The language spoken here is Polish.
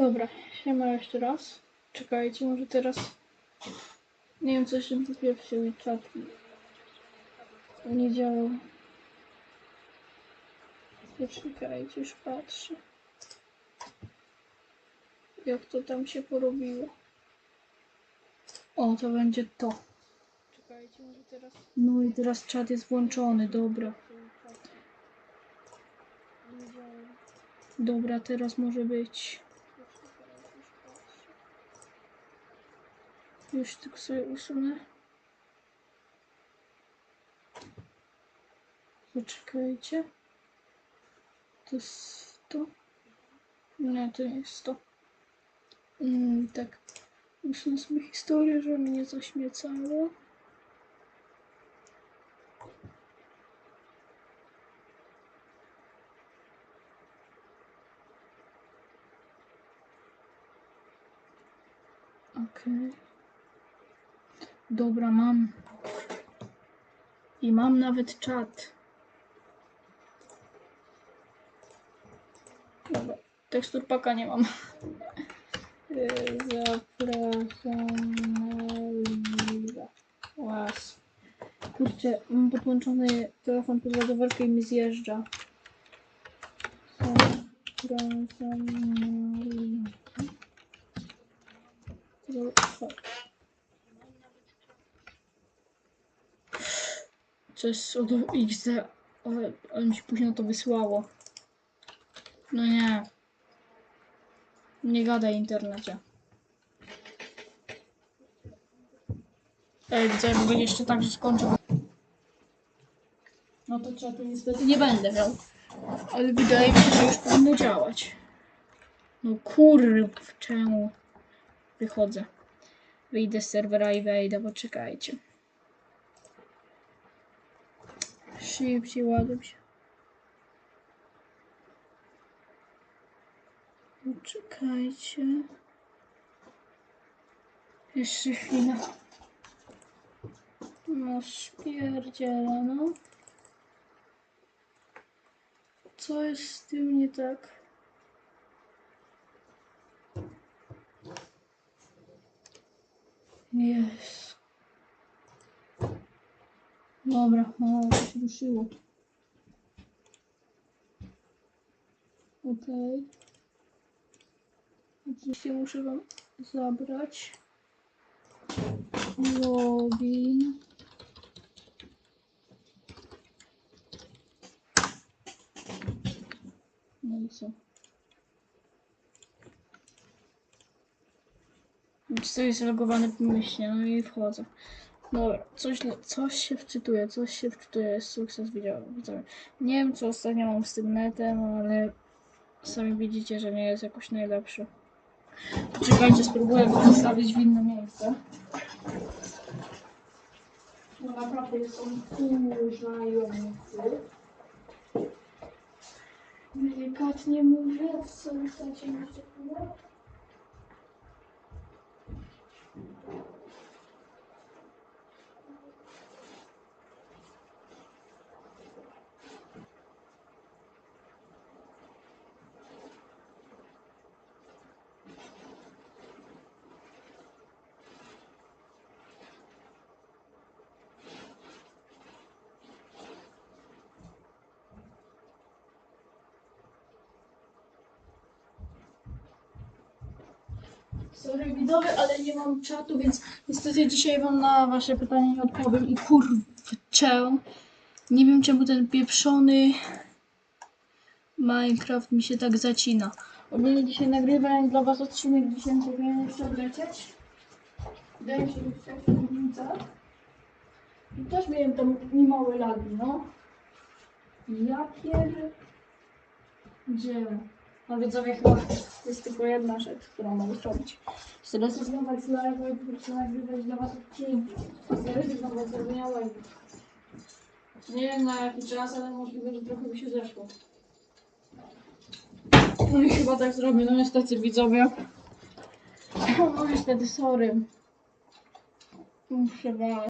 Dobra, siema jeszcze raz. Czekajcie, może teraz... Nie wiem, coś mi tu mi czat nie działał. Poczekajcie, już patrzę. Jak to tam się porobiło. O, to będzie to. Czekajcie, może teraz... No i teraz czat jest włączony, dobra. Dobra, teraz może być. Już tylko sobie usunę. Poczekajcie. To jest to? Nie, to nie jest to. Mm, tak. Usunę sobie historię, żeby mnie nie zaśmiecało. Okej. Dobra, mam. I mam nawet czat. Dobra, tekstur paka nie mam. Zapraszam. Łas. Kurczę, mam podłączony telefon pod ładowarkę i mi zjeżdża. Zapraszam na live'a. To jest od XD, ale, ale mi się późno to wysłało. No nie. Nie gadaj internecie. Ej, widzę, bo jeszcze tak, że skończę. No to czatu niestety nie będę miał. Ale wydaje mi się, że już powinno działać. No kurw, czemu? Wychodzę. Wyjdę z serwera i wejdę, poczekajcie. Szybciej ładuj się. Poczekajcie. Jeszcze chwilę. No śpierdziela, no. Co jest z tym nie tak? Jest. Dobra, no to się ruszyło. Okej. Oczywiście muszę wam zabrać. Login. No i co? Co jest logowany pomyślnie, no i wchodzę. Dobra, coś, coś się wczytuje, coś się wczytuje, sukces widzowie. Nie wiem co ostatnio mam z tym netem, ale sami widzicie, że nie jest jakoś najlepszy. Poczekajcie, spróbuję go zostawić w inne miejsce. No naprawdę jest on wkurzający. Delikatnie mówiąc, co chcecie jeszcze Sorry widzowie, ale nie mam czatu, więc niestety dzisiaj wam na wasze pytanie nie odpowiem i kurczę. Nie wiem czemu ten pieprzony Minecraft mi się tak zacina. Ogólnie dzisiaj nagrywałem dla was odcinek 10, miałem jeszcze odlecieć. Wydaje się, że w różnica. I też miałem tam niemałe lagi, no. Jakie... Gdzie? No widzowie chyba jest tylko jedna rzecz, którą mogę zrobić. Zrezygnować z live'a i po prostu nagrywać dla was odcinki. Zrezygnować z robienia live'ów. Nie wiem na jaki czas, ale możliwe, że trochę mi się zeszło. No i chyba tak zrobię, no niestety widzowie. No niestety, sorry. Muszę was.